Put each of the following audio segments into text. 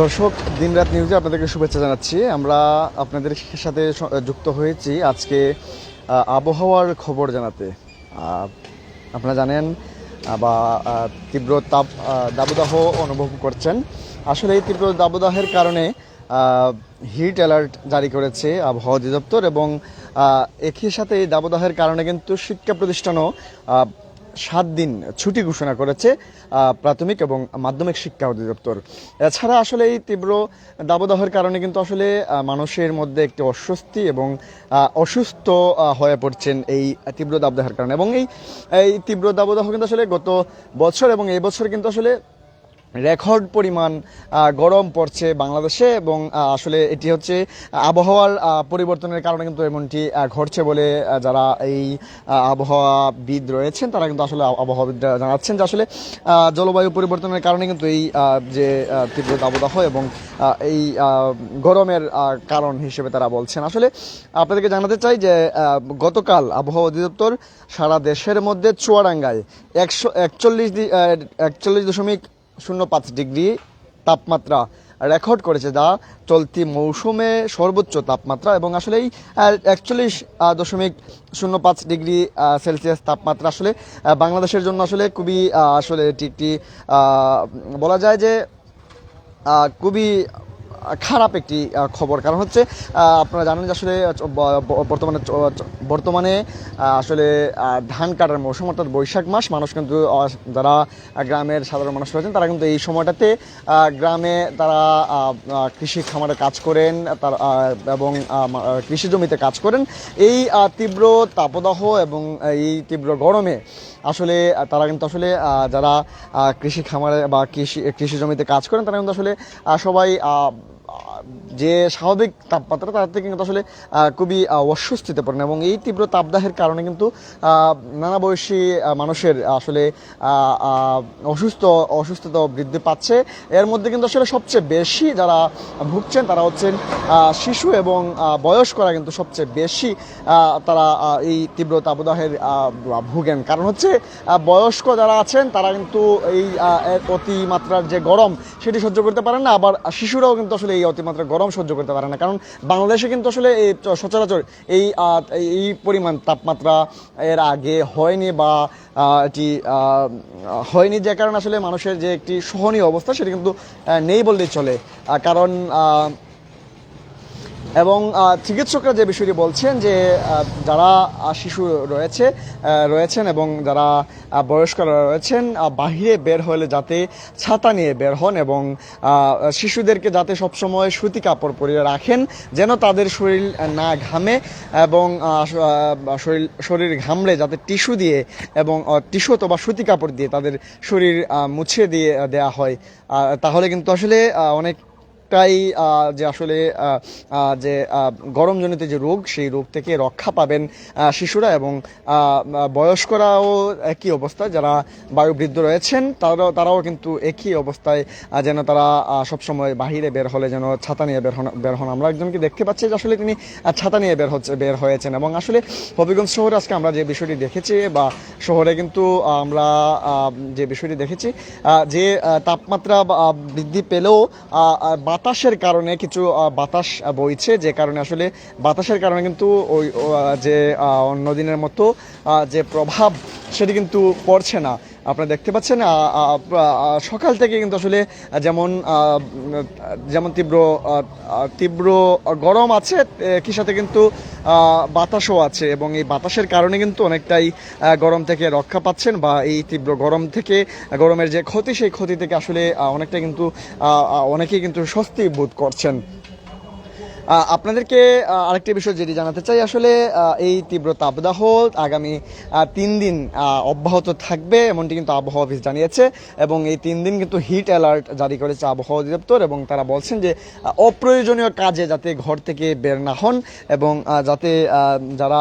দর্শক, দিনরাত নিউজে আপনাদেরকে শুভেচ্ছা জানাচ্ছি। আমরা আপনাদের সাথে যুক্ত হয়েছি আজকে আবহাওয়ার খবর জানাতে। আপনারা জানেন বা তীব্র তাপ দাবদাহ অনুভব করছেন। আসলে এই তীব্র দাবদাহের কারণে হিট অ্যালার্ট জারি করেছে আবহাওয়া অধিদপ্তর এবং একই সাথে এই দাবদাহের কারণে কিন্তু শিক্ষা প্রতিষ্ঠানও সাত দিন ছুটি ঘোষণা করেছে প্রাথমিক এবং মাধ্যমিক শিক্ষা অধিদপ্তর। এছাড়া আসলে এই তীব্র দাবদাহের কারণে কিন্তু আসলে মানুষের মধ্যে একটি অস্বস্তি এবং অসুস্থ হয়ে পড়ছেন এই তীব্র দাবদাহের কারণে। এবং এই এই তীব্র দাবদাহ কিন্তু আসলে গত বছর এবং এই বছর কিন্তু আসলে রেকর্ড পরিমাণ গরম পড়ছে বাংলাদেশে এবং আসলে এটি হচ্ছে আবহাওয়ার পরিবর্তনের কারণে কিন্তু এমনটি ঘটছে বলে যারা এই আবহাওয়াবিদ রয়েছেন, তারা কিন্তু আসলে আব- আবহাওয়াবিদরা জানাচ্ছেন যে আসলে জলবায়ু পরিবর্তনের কারণে কিন্তু এই যে তীব্র দাবদাহ এবং এই গরমের কারণ হিসেবে তারা বলছেন। আসলে আপনাদেরকে জানাতে চাই যে গতকাল আবহাওয়া অধিদপ্তর সারা দেশের মধ্যে চুয়াডাঙ্গায় একশো, একচল্লিশ একচল্লিশ দশমিক শূন্য পাঁচ ডিগ্রি তাপমাত্রা রেকর্ড করেছে যা চলতি মৌসুমে সর্বোচ্চ তাপমাত্রা এবং আসলে এই একচল্লিশ দশমিক শূন্য পাঁচ ডিগ্রি সেলসিয়াস তাপমাত্রা আসলে বাংলাদেশের জন্য আসলে খুবই আসলে এটি একটি বলা যায় যে খুবই খারাপ একটি খবর। কারণ হচ্ছে আপনারা জানেন যে আসলে বর্তমানে বর্তমানে আসলে ধান কাটার মৌসুম, অর্থাৎ বৈশাখ মাস, মানুষ কিন্তু যারা গ্রামের সাধারণ মানুষ রয়েছেন, তারা কিন্তু এই সময়টাতে গ্রামে তারা কৃষি খামারে কাজ করেন, তার এবং কৃষি জমিতে কাজ করেন। এই তীব্র তাপদাহ এবং এই তীব্র গরমে, আসলে তারা কিন্তু আসলে যারা কৃষি খামারে বা কৃষি কৃষি জমিতে কাজ করেন, তারা কিন্তু আসলে সবাই God. যে স্বাভাবিক তাপমাত্রা, তার থেকে কিন্তু আসলে খুবই অস্বস্তিতে পড়েন এবং এই তীব্র তাপদাহের কারণে কিন্তু নানা বয়সী মানুষের আসলে অসুস্থ, অসুস্থতা বৃদ্ধি পাচ্ছে। এর মধ্যে কিন্তু আসলে সবচেয়ে বেশি যারা ভুগছেন তারা হচ্ছেন শিশু এবং বয়স্করা কিন্তু সবচেয়ে বেশি তারা এই তীব্র তাপদাহের ভুগেন। কারণ হচ্ছে বয়স্ক যারা আছেন তারা কিন্তু এই অতিমাত্রার যে গরম, সেটি সহ্য করতে পারেন না। আবার শিশুরাও কিন্তু আসলে এই অতিমাত্রা গরম সহ্য করতে পারে না। কারণ বাংলাদেশে কিন্তু আসলে এই সচরাচর এই এই পরিমাণ তাপমাত্রা এর আগে হয়নি বা এটি হয়নি যে কারণে আসলে মানুষের যে একটি সহনীয় অবস্থা সেটি কিন্তু নেই বললেই চলে। কারণ এবং চিকিৎসকরা যে বিষয়টি বলছেন যে যারা শিশু রয়েছে রয়েছেন এবং যারা বয়স্করা রয়েছেন বাহিরে বের হলে যাতে ছাতা নিয়ে বের হন এবং শিশুদেরকে যাতে সবসময় সুতি কাপড় পরিয়ে রাখেন, যেন তাদের শরীর না ঘামে এবং শরীর শরীর ঘামলে যাতে টিস্যু দিয়ে এবং টিস্যু অথবা সুতি কাপড় দিয়ে তাদের শরীর মুছে দিয়ে দেওয়া হয়। তাহলে কিন্তু আসলে অনেক টাই আহ, যে আসলে যে গরমজনিত যে রোগ সেই রোগ থেকে রক্ষা পাবেন শিশুরা এবং বয়স্করাও একই অবস্থায় যারা বায়ুবৃদ্ধ রয়েছেন তারাও তারাও কিন্তু একই অবস্থায় যেন তারা সবসময় বাহিরে বের হলে যেন ছাতা নিয়ে বের হন বের হন। আমরা একজনকে দেখতে পাচ্ছি যে আসলে তিনি ছাতা নিয়ে বের হচ্ছে বের হয়েছেন এবং আসলে হবিগঞ্জ শহরে আজকে আমরা যে বিষয়টি দেখেছি বা শহরে কিন্তু আমরা যে বিষয়টি দেখেছি যে তাপমাত্রা বা, বৃদ্ধি পেলেও আহ, বাতাসের কারণে কিছু বাতাস বইছে, যে কারণে আসলে বাতাসের কারণে কিন্তু ওই যে অন্যদিনের অন্য দিনের মতো যে প্রভাব সেটি কিন্তু পড়ছে না। আপনারা দেখতে পাচ্ছেন সকাল থেকে কিন্তু আসলে যেমন যেমন তীব্র তীব্র গরম আছে একই সাথে কিন্তু বাতাসও আছে এবং এই বাতাসের কারণে কিন্তু অনেকটাই গরম থেকে রক্ষা পাচ্ছেন বা এই তীব্র গরম থেকে, গরমের যে ক্ষতি, সেই ক্ষতি থেকে আসলে অনেকটা কিন্তু অনেকেই কিন্তু স্বস্তি বোধ করছেন। আপনাদেরকে আরেকটি বিষয় যেটি জানাতে চাই, আসলে এই তীব্র তাপদাহ আগামী তিন দিন অব্যাহত থাকবে, এমনটি কিন্তু আবহাওয়া অফিস জানিয়েছে। এবং এই তিন দিন কিন্তু হিট অ্যালার্ট জারি করেছে আবহাওয়া অধিদপ্তর এবং তারা বলছেন যে অপ্রয়োজনীয় কাজে যাতে ঘর থেকে বের না হন এবং যাতে যারা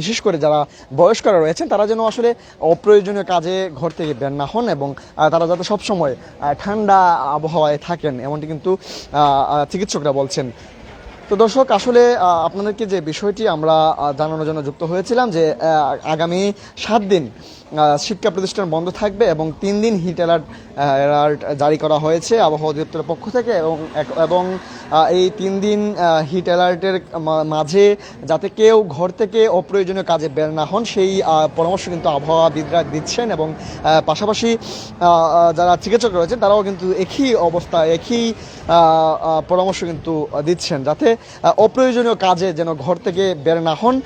বিশেষ করে যারা বয়স্করা রয়েছেন, তারা যেন আসলে অপ্রয়োজনীয় কাজে ঘর থেকে বের না হন এবং তারা যাতে সবসময় ঠান্ডা আবহাওয়ায় থাকেন, এমনটি কিন্তু চিকিৎসকরা বলছেন। তো দর্শক, আসলে আপনাদেরকে যে বিষয়টি আমরা জানানোর জন্য যুক্ত হয়েছিলাম যে আগামী সাত দিন শিক্ষা প্রতিষ্ঠান বন্ধ থাকবে এবং তিন দিন হিট অ্যালার্ট অ্যালার্ট জারি করা হয়েছে আবহাওয়া অধিদপ্তরের পক্ষ থেকে এবং এবং এই তিন দিন হিট অ্যালার্টের মাঝে যাতে কেউ ঘর থেকে অপ্রয়োজনীয় কাজে বের না হন, সেই পরামর্শ কিন্তু আবহাওয়াবিদরা দিচ্ছেন এবং পাশাপাশি যারা চিকিৎসক রয়েছেন তারাও কিন্তু একই অবস্থা, একই পরামর্শ কিন্তু দিচ্ছেন, যাতে অপ্রয়োজনীয় কাজে যেন ঘর থেকে বের না হন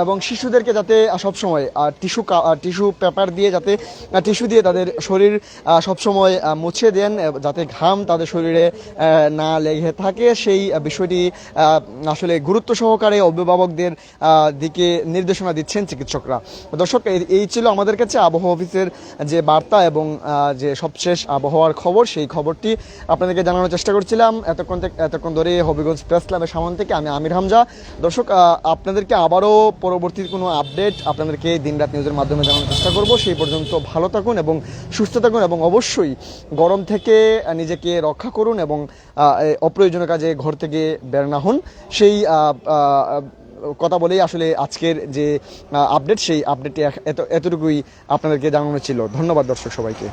এবং শিশুদেরকে যাতে সবসময় টিস্যু টিস্যু পেপার দিয়ে যাতে টিস্যু দিয়ে তাদের শরীর সবসময় মুছে দেন যাতে ঘাম তাদের শরীরে না লেগে থাকে। সেই বিষয়টি আসলে গুরুত্ব সহকারে অভিভাবকদের দিকে নির্দেশনা দিচ্ছেন চিকিৎসকরা। দর্শক, এই- ছিল আমাদের কাছে আবহাওয়া অফিসের যে বার্তা এবং যে সবশেষ আবহাওয়ার খবর, সেই খবরটি আপনাদেরকে জানানোর চেষ্টা করছিলাম। এতক্ষণ এতক্ষণ ধরে হবিগঞ্জ প্রেস ক্লাবের সামন থেকে আমি আমির হামজা। দর্শক আপনাদেরকে আবারও পরবর্তী কোনো আপডেট আপনাদেরকে দিনরাত নিউজের মাধ্যমে জানানোর চেষ্টা করব। সেই পর্যন্ত ভালো থাকুন এবং সুস্থ থাকুন এবং অবশ্যই গরম থেকে নিজেকে রক্ষা করুন এবং অপ্রয়োজনীয় কাজে ঘর থেকে বের না হন। সেই কথা বলেই আসলে আজকের যে আপডেট, সেই আপডেটটি এত, এতটুকুই আপনাদেরকে জানানো ছিল। ধন্যবাদ দর্শক সবাইকে।